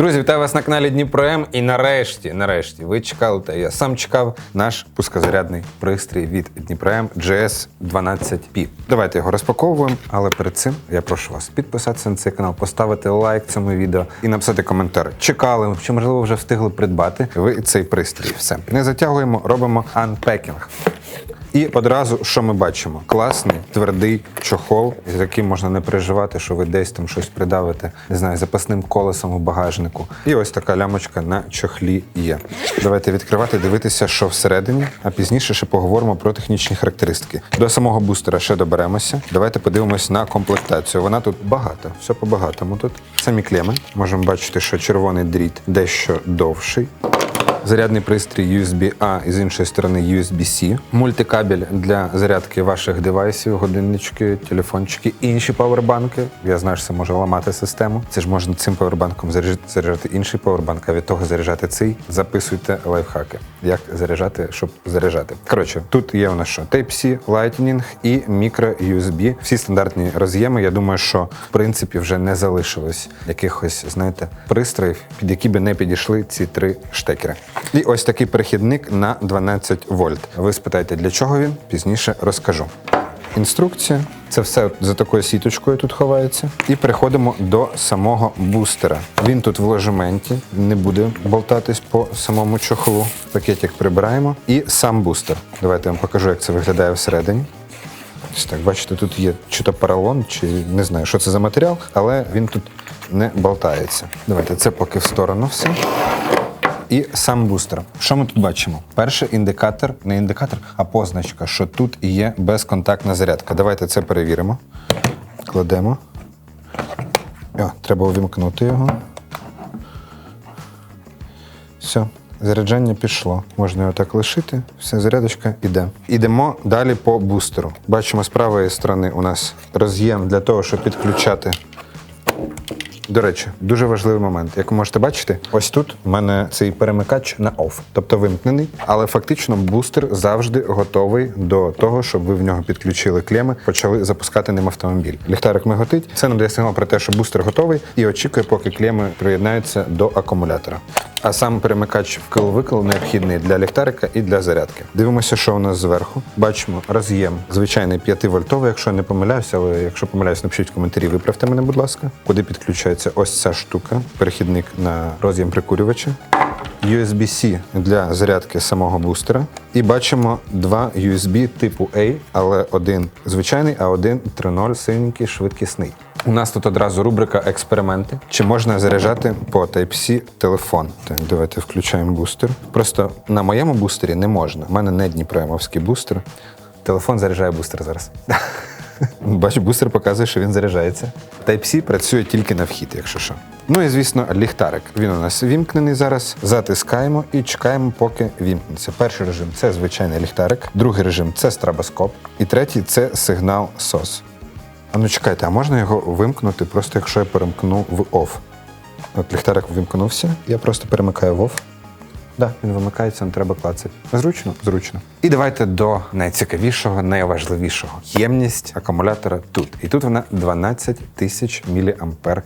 Друзі, вітаю вас на каналі Дніпро М. І нарешті, нарешті, ви чекали, та я сам чекав наш пускозарядний пристрій від Дніпро М GS 12P. Давайте його розпаковуємо, але перед цим я прошу вас підписатися на цей канал, поставити лайк цьому відео і написати коментар. Чекали, чи можливо вже встигли придбати ви цей пристрій. Все не затягуємо, робимо анпекінг. І одразу, що ми бачимо? Класний твердий чохол, з яким можна не переживати, що ви десь там щось придавите, не знаю, запасним колесом у багажнику. І ось така лямочка на чохлі є. Давайте відкривати, дивитися, що всередині, а пізніше ще поговоримо про технічні характеристики. До самого бустера ще доберемося. Давайте подивимось на комплектацію. Вона тут багата, все по-багатому тут. Самі клеми. Можемо бачити, що червоний дріт дещо довший. Зарядний пристрій USB-A і з іншої сторони USB-C, мультикабель для зарядки ваших девайсів, годиннички, телефончики, інші павербанки. Я знаю, що це може ламати систему. Це ж можна цим павербанком заряджати, інший павербанк, а від того заряджати цей. Записуйте лайфхаки, як заряджати, щоб заряджати. Коротше, тут є у нас що Type-C, Lightning і micro USB. Всі стандартні роз'єми. Я думаю, що в принципі вже не залишилось якихось, знаєте, пристроїв, під які би не підійшли ці три штекери. І ось такий перехідник на 12 вольт. Ви спитаєте, для чого він? Пізніше розкажу. Інструкція. Це все за такою сіточкою тут ховається. І переходимо до самого бустера. Він тут в ложементі, не буде болтатись по самому чохлу. Пакетик прибираємо. І сам бустер. Давайте я вам покажу, як це виглядає всередині. Ось так, бачите, тут є чи то поролон, чи не знаю, що це за матеріал, але він тут не болтається. Давайте це поки в сторону все. І сам бустер. Що ми тут бачимо? Перший індикатор, не індикатор, а позначка, що тут є безконтактна зарядка. Давайте це перевіримо. Кладемо. О, треба увімкнути його. Все, заряджання пішло. Можна його так лишити. Все, зарядочка йде. Ідемо далі по бустеру. Бачимо, з правої сторони у нас роз'єм для того, щоб підключати до речі, дуже важливий момент. Як ви можете бачити, ось тут у мене цей перемикач на OFF, тобто вимкнений, але фактично бустер завжди готовий до того, щоб ви в нього підключили клеми, почали запускати ним автомобіль. Ліхтарик миготить. Це нам сигнал про те, що бустер готовий, і очікує, поки клеми приєднаються до акумулятора. А сам перемикач вкл-викл необхідний для ліхтарика і для зарядки. Дивимося, що у нас зверху. Бачимо роз'єм звичайний 5-вольтовий, якщо я не помиляюся, але якщо помиляюсь, напишіть в коментарі, виправте мене, будь ласка. Куди підключається ось ця штука, перехідник на роз'єм прикурювача. USB-C для зарядки самого бустера. І бачимо два USB типу A, але один звичайний, а один 3.0 синенький швидкісний. У нас тут одразу рубрика експерименти. Чи можна заряджати по Type-C телефон? Так, давайте включаємо бустер. Просто на моєму бустері не можна. У мене не дніпромовський бустер. Телефон заряджає бустер зараз. Бач, бустер показує, що він заряджається. Type-C працює тільки на вхід, якщо що. Ну і звісно, ліхтарик. Він у нас вімкнений зараз. Затискаємо і чекаємо, поки вімкнеться. Перший режим це звичайний ліхтарик, другий режим це страбоскоп, і третій це сигнал SOS. А ну чекайте, а можна його вимкнути, просто якщо я перемкну в OFF? От ліхтарик вимкнувся, я просто перемикаю в OFF. Да, він вимикається, не треба клацати. Зручно? Зручно. І давайте до найцікавішого, найважливішого. Ємність акумулятора тут. І тут вона 12 тисяч мАч.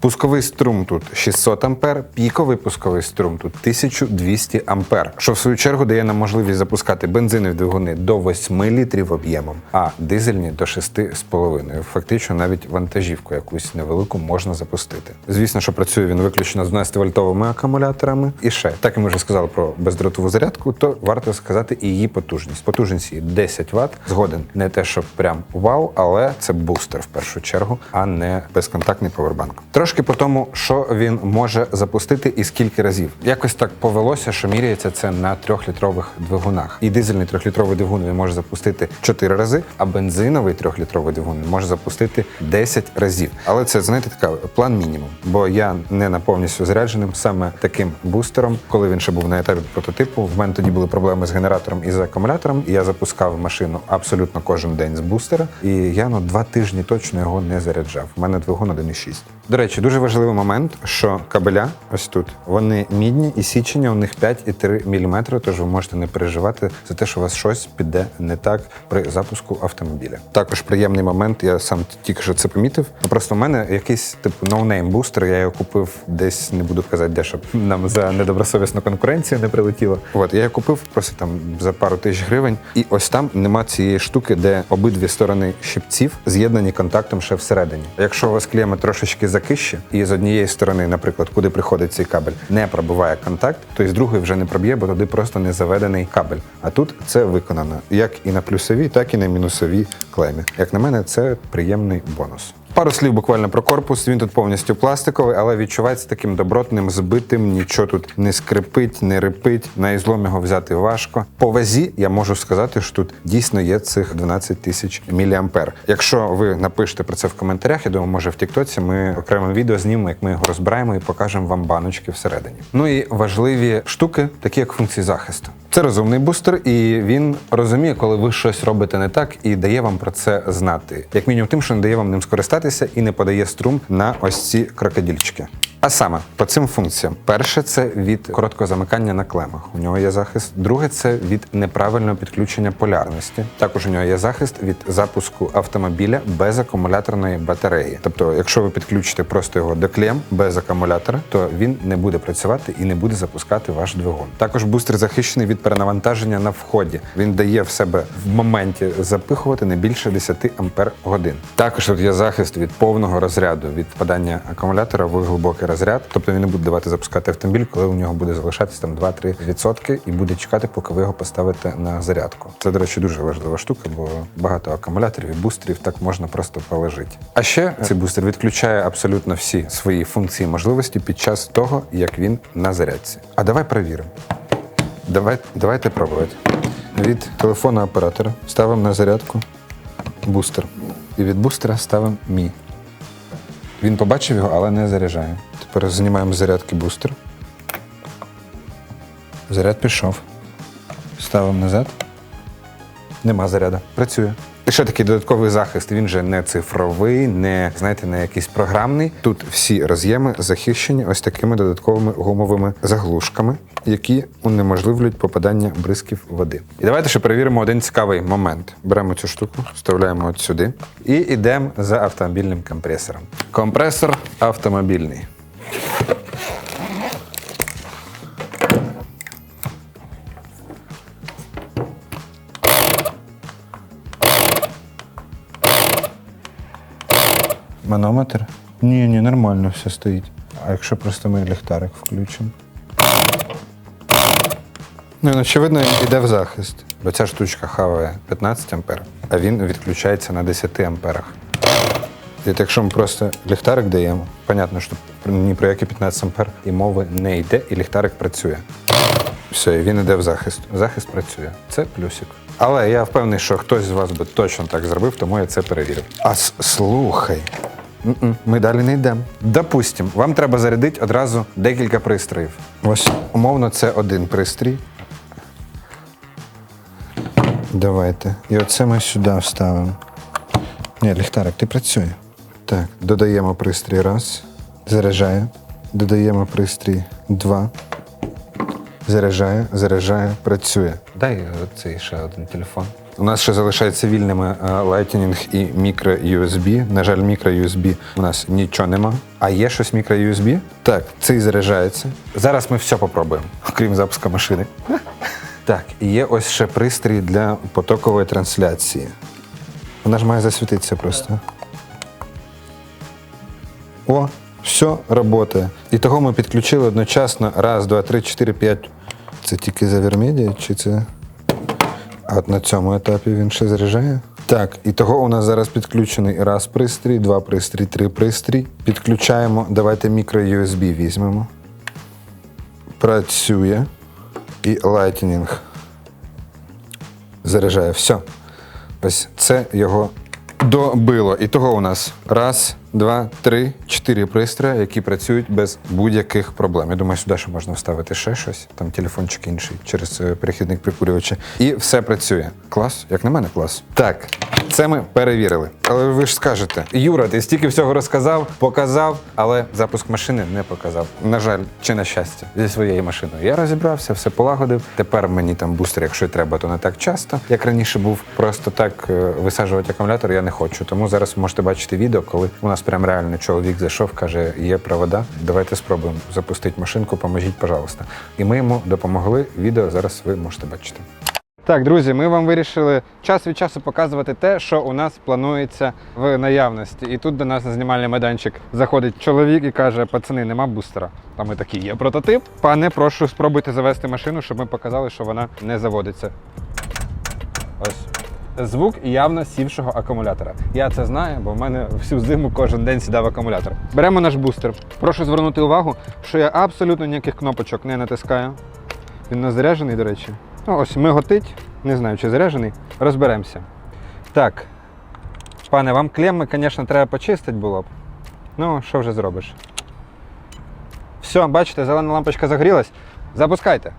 Пусковий струм тут 600 ампер, піковий пусковий струм тут 1200 ампер, що в свою чергу дає нам можливість запускати бензинові двигуни до 8 літрів об'ємом, а дизельні до 6,5. Фактично навіть вантажівку якусь невелику можна запустити. Звісно, що працює він виключно з 12-вольтовими акумуляторами. І ще, так як ми вже сказали про бездротову зарядку, то варто сказати і її потужність. Потужність її 10 Вт. Згоден не те, що прям вау, але це бустер в першу чергу, а не безконтактний повербанк. Трошки по тому, що він може запустити і скільки разів. Якось так повелося, що міряється це на трьохлітрових двигунах. І дизельний трьохлітровий двигун він може запустити 4 рази, а бензиновий трьохлітровий двигун може запустити 10 разів. Але це знаєте така план мінімум. Бо я не на повністю зарядженим саме таким бустером, коли він ще був на етапі прототипу. В мене тоді були проблеми з генератором із акумулятором. Я запускав машину абсолютно кожен день з бустера, і я ну два тижні точно його не заряджав. У мене двигун 1,6. До речі, дуже важливий момент, що кабеля ось тут вони мідні і січення у них 5,3 мм, тож ви можете не переживати за те, що у вас щось піде не так при запуску автомобіля. Також приємний момент, я сам тільки що це помітив. Просто в мене якийсь типу ноунейм бустер. Я його купив десь, не буду казати, де щоб нам за недобросовісну конкуренцію не прилетіло. От я його купив просто там за пару тисяч гривень, і ось там нема цієї штуки, де обидві сторони щипців з'єднані контактом ще всередині. Якщо у вас клеми трошечки закищі, і з однієї сторони, наприклад, куди приходить цей кабель, не пробиває контакт, то і з другої вже не проб'є, бо туди просто не заведений кабель. А тут це виконано як і на плюсовій, так і на мінусовій клемі. Як на мене, це приємний бонус. Пару слів буквально про корпус. Він тут повністю пластиковий, але відчувається таким добротним, збитим. Нічого тут не скрипить, не рипить. На ізлом його взяти важко. По вазі я можу сказати, що тут дійсно є цих 12 тисяч міліампер. Якщо ви напишете про це в коментарях, я думаю, може в Тіктоці ми окремим відео знімемо, як ми його розбираємо і покажемо вам баночки всередині. Ну і важливі штуки, такі як функції захисту. Це розумний бустер, і він розуміє, коли ви щось робите не так, і дає вам про це знати. Як мінімум, тим, що не дає вам ним скористатися і не подає струм на ось ці крокодильчики. А саме по цим функціям: перше це від короткого замикання на клемах. У нього є захист. Друге це від неправильного підключення полярності. Також у нього є захист від запуску автомобіля без акумуляторної батареї. Тобто, якщо ви підключите просто його до клем без акумулятора, то він не буде працювати і не буде запускати ваш двигун. Також бустер захищений від перенавантаження на вході. Він дає в себе в моменті запихувати не більше 10 ампер годин. Також тут є захист від повного розряду від впадання акумулятора в глибокий розряд. Тобто він не буде давати запускати автомобіль, коли у нього буде залишатись там 2-3% і буде чекати, поки ви його поставите на зарядку. Це, до речі, дуже важлива штука, бо багато акумуляторів і бустерів так можна просто положити. А ще цей бустер відключає абсолютно всі свої функції і можливості під час того, як він на зарядці. А давай перевіримо. Давай, давайте пробувати. Від телефону оператора ставимо на зарядку бустер. І від бустера ставимо мі. Він побачив його, але не заряджає. Тепер знімаємо зарядки бустер. Заряд пішов. Ставимо назад. Нема заряду. Працює. Ще такий додатковий захист. Він же не цифровий, не знаєте, не якийсь програмний. Тут всі роз'єми захищені ось такими додатковими гумовими заглушками, які унеможливлюють попадання бризків води. І давайте ще перевіримо один цікавий момент. Беремо цю штуку, вставляємо от сюди і йдемо за автомобільним компресором. Компресор автомобільний. Манометр? Ні, ні, нормально все стоїть. А якщо просто ми ліхтарик включимо? Ну, він, очевидно, йде в захист. Бо ця штучка хаває 15 ампер, а він відключається на 10 амперах. І якщо ми просто ліхтарик даємо, понятно, що ні про які 15 ампер і мови не йде, і ліхтарик працює. Все, і він йде в захист. Захист працює. Це плюсик. Але я впевнений, що хтось з вас би точно так зробив, тому я це перевірив. А слухай. М-м, Ми далі не йдемо. Допустим, вам треба зарядити одразу декілька пристроїв. Ось, умовно, це один пристрій. Давайте. І оце ми сюди вставимо. Ні, ліхтарик, ти працює. Так, додаємо пристрій раз. Заряджає. Додаємо пристрій два. Заряджає, заряджає, працює. Дай цей ще один телефон. У нас ще залишається вільними е, Lightning і micro USB. На жаль, micro USB у нас нічого нема. А є щось micro USB? Так, цей заряджається. Зараз ми все попробуємо, окрім запуску машини. Так, і є ось ще пристрій для потокової трансляції. Вона ж має засвітитися просто. О, все працює. І того ми підключили одночасно раз, два, три, чотири, п'ять. Це тільки за Вермедія, чи це. А на цьому етапі він ще заряджає? Так, і того у нас зараз підключений раз пристрій, два пристрій, три пристрій. Підключаємо. Давайте мікро USB візьмемо. Працює. І Lightning. Заряджає. Все. Ось це його добило. І того у нас раз, два, три, чотири пристрої, які працюють без будь-яких проблем. Я думаю, сюди ще можна вставити ще щось, там телефончик інший через е, перехідник прикурювача. І все працює. Клас, як на мене, клас. Так, це ми перевірили. Але ви ж скажете, Юра, ти стільки всього розказав, показав, але запуск машини не показав. На жаль, чи на щастя, зі своєю машиною. Я розібрався, все полагодив. Тепер мені там бустер, якщо треба, то не так часто, як раніше був. Просто так е, висаджувати акумулятор я не хочу. Тому зараз можете бачити відео, коли у нас прям реально чоловік зайшов, каже, є провода. Давайте спробуємо запустити машинку, поможіть, пожалуйста. І ми йому допомогли. Відео зараз ви можете бачити. Так, друзі, ми вам вирішили час від часу показувати те, що у нас планується в наявності. І тут до нас на знімальний майданчик заходить чоловік і каже: пацани, нема бустера. А ми такі, є прототип. Пане, прошу, спробуйте завести машину, щоб ми показали, що вона не заводиться. Ось. Звук явно сівшого акумулятора. Я це знаю, бо в мене всю зиму кожен день сідав акумулятор. Беремо наш бустер. Прошу звернути увагу, що я абсолютно ніяких кнопочок не натискаю. Він не заряджений, до речі. Ну, ось миготить. Не знаю, чи заряджений. Розберемося. Так. Пане, вам клемми, звісно, треба почистити було б. Ну, що вже зробиш? Все, бачите, зелена лампочка загорілась. Запускайте.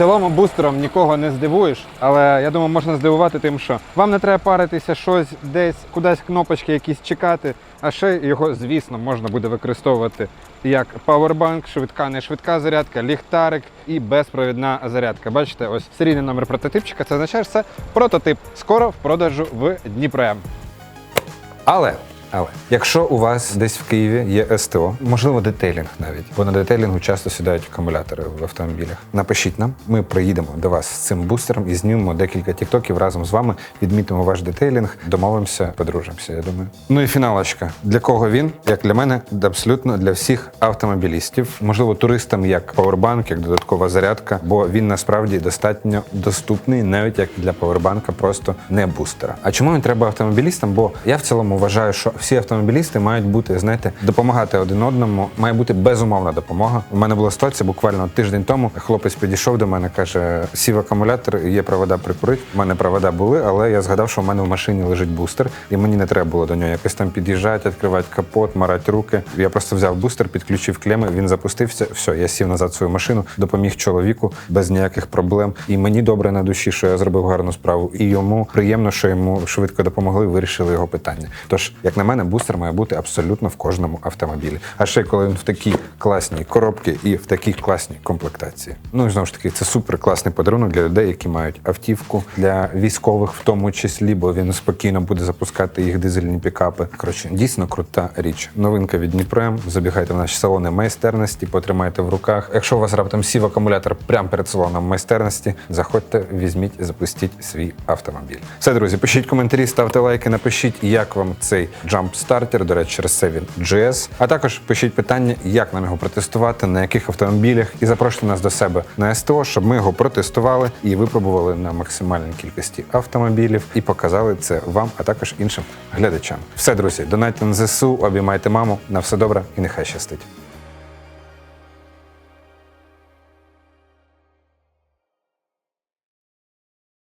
Цілому бустером нікого не здивуєш, але я думаю, можна здивувати тим, що вам не треба паритися щось десь, кудись кнопочки якісь чекати. А ще його, звісно, можна буде використовувати як павербанк, швидка, не швидка зарядка, ліхтарик і безпровідна зарядка. Бачите, ось серійний номер прототипчика. Це означає, що це прототип. Скоро в продажу в Дніпро. Але. Але якщо у вас десь в Києві є СТО, можливо, детейлінг навіть, бо на детейлінгу часто сідають акумулятори в автомобілях. Напишіть нам, ми приїдемо до вас з цим бустером і знімемо декілька тіктоків разом з вами. Відмітимо ваш детейлінг, домовимося, подружимося. Я думаю. Ну і фіналочка. Для кого він? Як для мене, абсолютно для всіх автомобілістів, можливо, туристам як павербанк, як додаткова зарядка, бо він насправді достатньо доступний, навіть як для павербанка, просто не бустера. А чому він треба автомобілістам? Бо я в цілому вважаю, що всі автомобілісти мають бути, знаєте, допомагати один одному. Має бути безумовна допомога. У мене була ситуація буквально тиждень тому. Хлопець підійшов до мене, каже: сів акумулятор, є провода прикурити. У мене провода були, але я згадав, що в мене в машині лежить бустер, і мені не треба було до нього якось там під'їжджати, відкривати капот, марати руки. Я просто взяв бустер, підключив клеми, він запустився. Все, я сів назад в свою машину, допоміг чоловіку без ніяких проблем. І мені добре на душі, що я зробив гарну справу. І йому приємно, що йому швидко допомогли, вирішили його питання. Тож, як на мене, бустер має бути абсолютно в кожному автомобілі. А ще коли він в такій класній коробці і в такій класній комплектації. Ну і знову ж таки, це супер класний подарунок для людей, які мають автівку, для військових, в тому числі, бо він спокійно буде запускати їх дизельні пікапи. Коротше, дійсно крута річ. Новинка від Дніпрем. Забігайте в наші салони майстерності, потримайте в руках. Якщо у вас раптом сів акумулятор прямо перед салоном майстерності, заходьте, візьміть, запустіть свій автомобіль. Все, друзі, пишіть коментарі, ставте лайки, напишіть, як вам цей Jump Starter, до речі, через це він GS. А також пишіть питання, як нам його протестувати, на яких автомобілях, і запрошуйте нас до себе на СТО, щоб ми його протестували і випробували на максимальній кількості автомобілів і показали це вам, а також іншим глядачам. Все, друзі, донайте на ЗСУ, обіймайте маму. На все добре і нехай щастить.